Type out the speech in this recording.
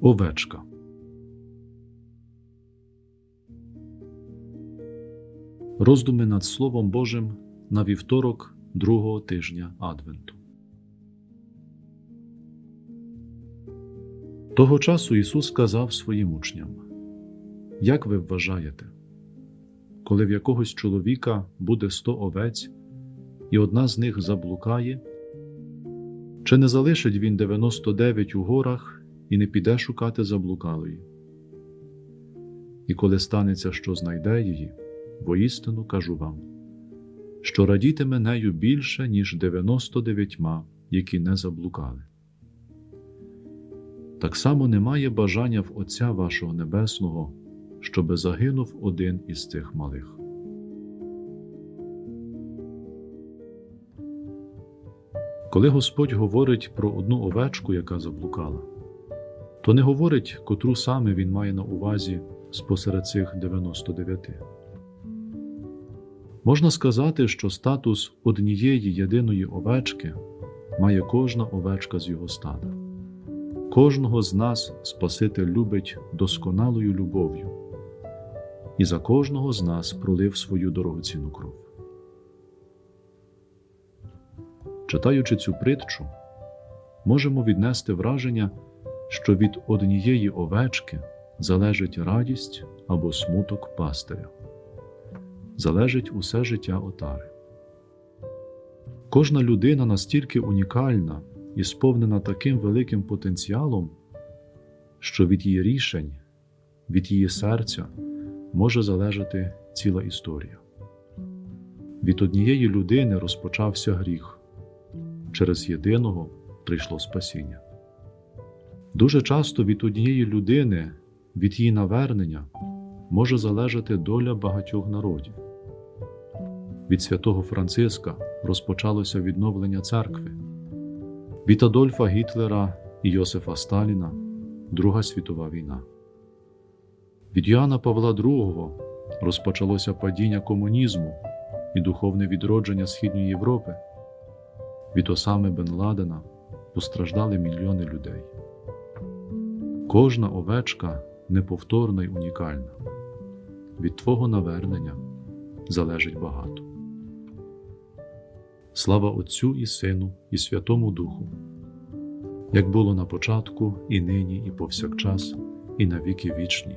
Овечка. Роздуми над Словом Божим на вівторок другого тижня Адвенту. Того часу Ісус сказав своїм учням: Як ви вважаєте, коли в якогось чоловіка буде сто овець, і одна з них заблукає, чи не залишить він 99 у горах і не піде шукати заблукалої? І коли станеться, що знайде її, воістину кажу вам, що радітиме нею більше, ніж 99, які не заблукали. Так само немає бажання в Отця вашого Небесного, щоби загинув один із цих малих. Коли Господь говорить про одну овечку, яка заблукала, то не говорить, котру саме він має на увазі спосеред цих 99. Можна сказати, що статус однієї єдиної овечки має кожна овечка з його стада. Кожного з нас Спаситель любить досконалою любов'ю, і за кожного з нас пролив свою дорогоцінну кров. Читаючи цю притчу, можемо віднести враження, що від однієї овечки залежить радість або смуток пастиря, залежить усе життя отари. Кожна людина настільки унікальна і сповнена таким великим потенціалом, що від її рішень, від її серця може залежати ціла історія. Від однієї людини розпочався гріх, через єдиного прийшло спасіння. Дуже часто від однієї людини, від її навернення може залежати доля багатьох народів. Від святого Франциска розпочалося відновлення церкви. Від Адольфа Гітлера і Йосифа Сталіна Друга світова війна. Від Йоанна Павла II розпочалося падіння комунізму і духовне відродження Східної Європи. Від Осами Бен Ладена постраждали мільйони людей. Кожна овечка неповторна й унікальна. Від Твого навернення залежить багато. Слава Отцю і Сину, і Святому Духу, як було на початку, і нині, і повсякчас, і на віки вічні.